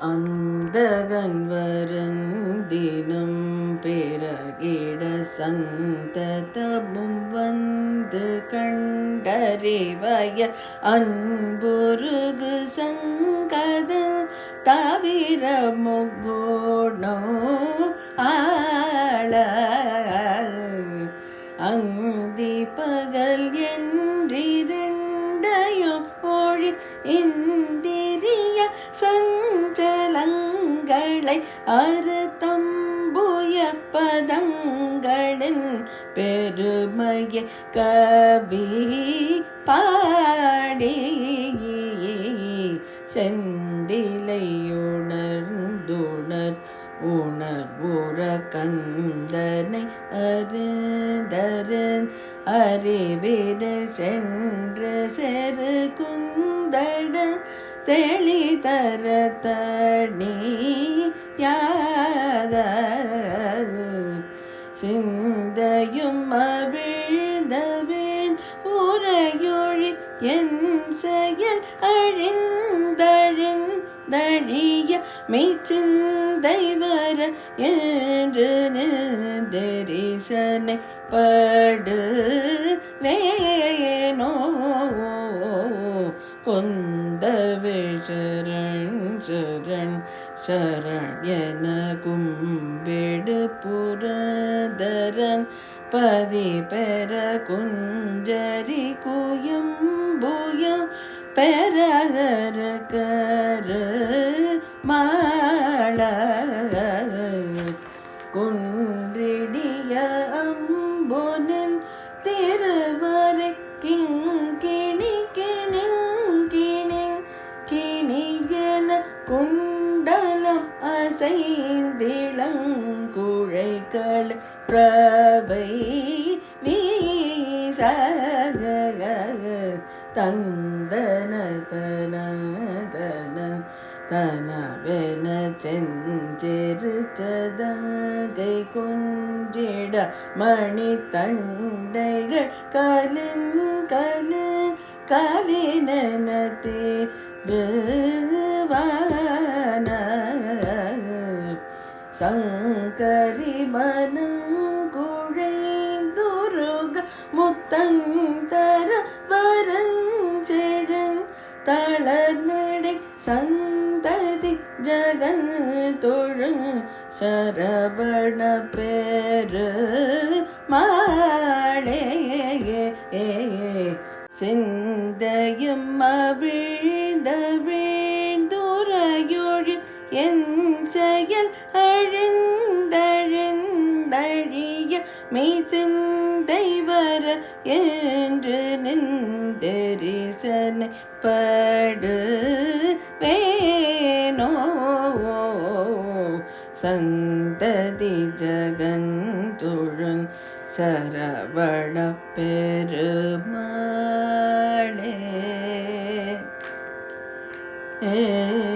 அந்தகன் வருந்தினம் பிறகிட சந்ததமும் வந்து கண்டறிவய அன்புருகு சங்கத தவிர முகோணோ ஆ ஒளி இந்திரிய சஞ்சலங்களை அறுத்தம்புய பதங்களின் பெருமையை கபி செந்திலை உணர் உணர்வுற கந்தனை அருந்தரன் அறிவிட சென்று செரு குந்தட தெளி தர தனி யாத சிந்தையும் அவிழ்ந்தவிழ் உரையொழி என் செயல் அழிந்தழிந்தழி மெய்ச்சிந்தை வர என்று தரிசனை படு வேணோ கொந்த விஷரண் சரண் என கும்பிடு புரதரன் பதி பெற குஞ்சரி குயம்புயம் பெறகர கரு செய்திளங்குழைகள் பிரபை வீசக தந்தன தன தன தனவென செஞ்சிரு சதகை மணி தண்டைகள் கலின் கலின் கலினே சங்கரி மனங்குழை துருக முத்தந்தர வரஞ்செழன் தளர்நடை சந்ததி ஜகன் தொழு சரபண பேரு மாடே சிந்தையும் அவிழ்ந்த என் செயல் அழிந்தழிந்தழிய மெய் சிந்தை வர என்று நின்றரிசனை படு வேணோ சந்ததி ஜகந்துழன் சரவண பெருமாளே. ஏ